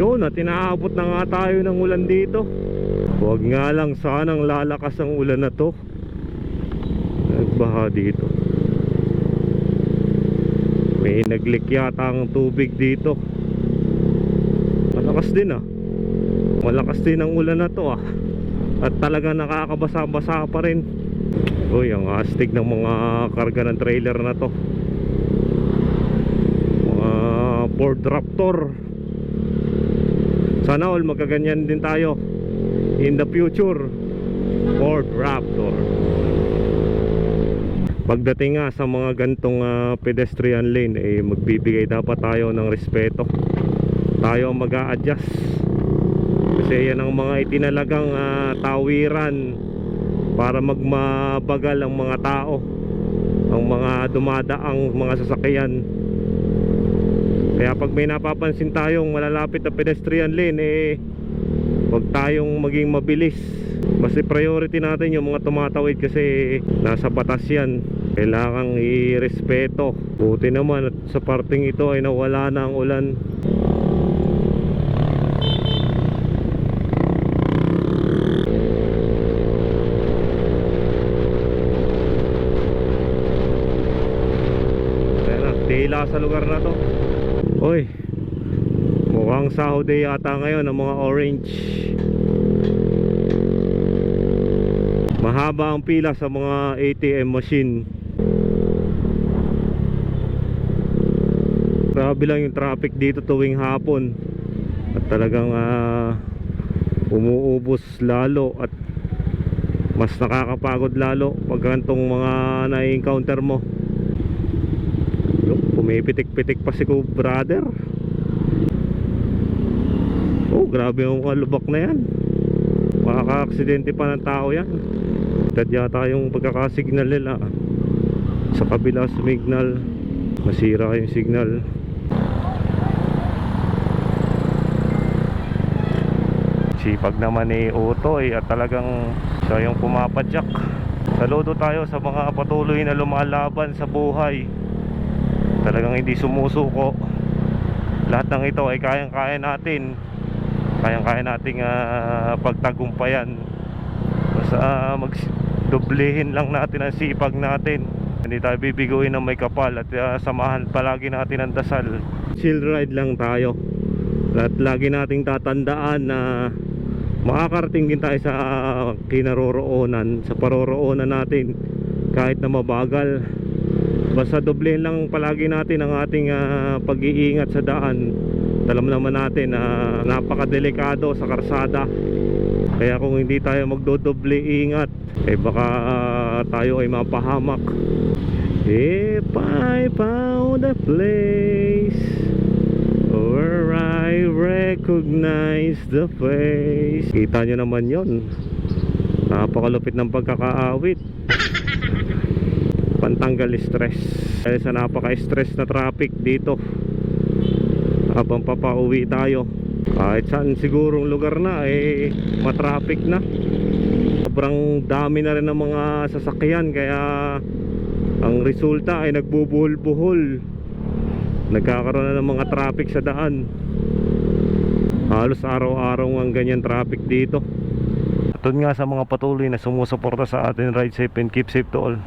Yun at inaabot na nga tayo ng ulan dito. Huwag nga lang sanang lalakas ang ulan na to. Nagbaha dito. May naglik yata ang tubig dito. Malakas din ah. Malakas din ang ulan na to ah. At talaga nakakabasa-basa pa rin. Uy, ang astig ng mga karga ng trailer na to. Mga Ford Raptor Sana all magkaganyan din tayo In the future Ford Raptor Pagdating nga sa mga gantong ah, pedestrian lane eh magbibigay dapat tayo ng respeto. Tayo ang mag-a-adjust. Kasi yan ang mga itinalagang ah, tawiran para magmabagal ang mga tao. Ang mga dumadaang mga sasakyan. Kaya pag may napapansin tayong malalapit na pedestrian lane eh Huwag tayong maging mabilis. Mas priority natin yung mga tumatawid kasi nasa batas yan. Kailangang i-respeto. Buti naman at sa parting ito ay nawala na ang ulan. Tila sa lugar na to Uy Mukhang Saudi yata ngayon ang mga orange. Mahaba ang pila sa mga ATM machine. Grabe lang yung traffic dito tuwing hapon. At talagang ah, umuubos lalo at mas nakakapagod lalo pag ganitong mga na-encounter mo pumipitik-pitik pa si ko brother. Oh, grabe yung mga lubak na yan. Makaka-aksidente pa ng tao yan. Tad yata yung pagkakasignal nila. Sa kabila sumignal Masira yung signal. Sipag naman ni Utoy At talagang siya yung pumapadyak. Saludo tayo sa mga patuloy na lumalaban sa buhay Talagang hindi sumusuko. Lahat ng ito ay kayang-kaya natin. Kayang-kaya nating ah, pagtagumpayan. Basta uh, magdoblehin lang natin ang sipag natin. Hindi tayo bibiguin ng may kapal at ah, samahan palagi natin ang dasal. Chill ride lang tayo. At lagi nating tatandaan na makakarating din tayo sa kinaroroonan sa paroroonan natin. Kahit na mabagal basta doblehin lang palagi natin ang ating ah, pag-iingat sa daan. Alam naman natin na napakadelikado sa karsada. Kaya kung hindi tayo magdodoble ingat eh baka ah, tayo ay mapahamak. If I found a place where I recognize the face. Kita nyo naman yon napakalupit ng pagkakaawit pantanggal stress. Dahil sa napaka-stress na traffic dito. Habang papauwi tayo. Kahit saan sigurong lugar na eh matraffic na. Sobrang dami na rin ng mga sasakyan. Kaya ang resulta ay nagbubuhol-buhol nagkakaroon na ng mga traffic sa daan. Halos araw-araw ang ganyan traffic dito. At nga sa mga patuloy na sumusuporta sa atin ride safe and keep safe to all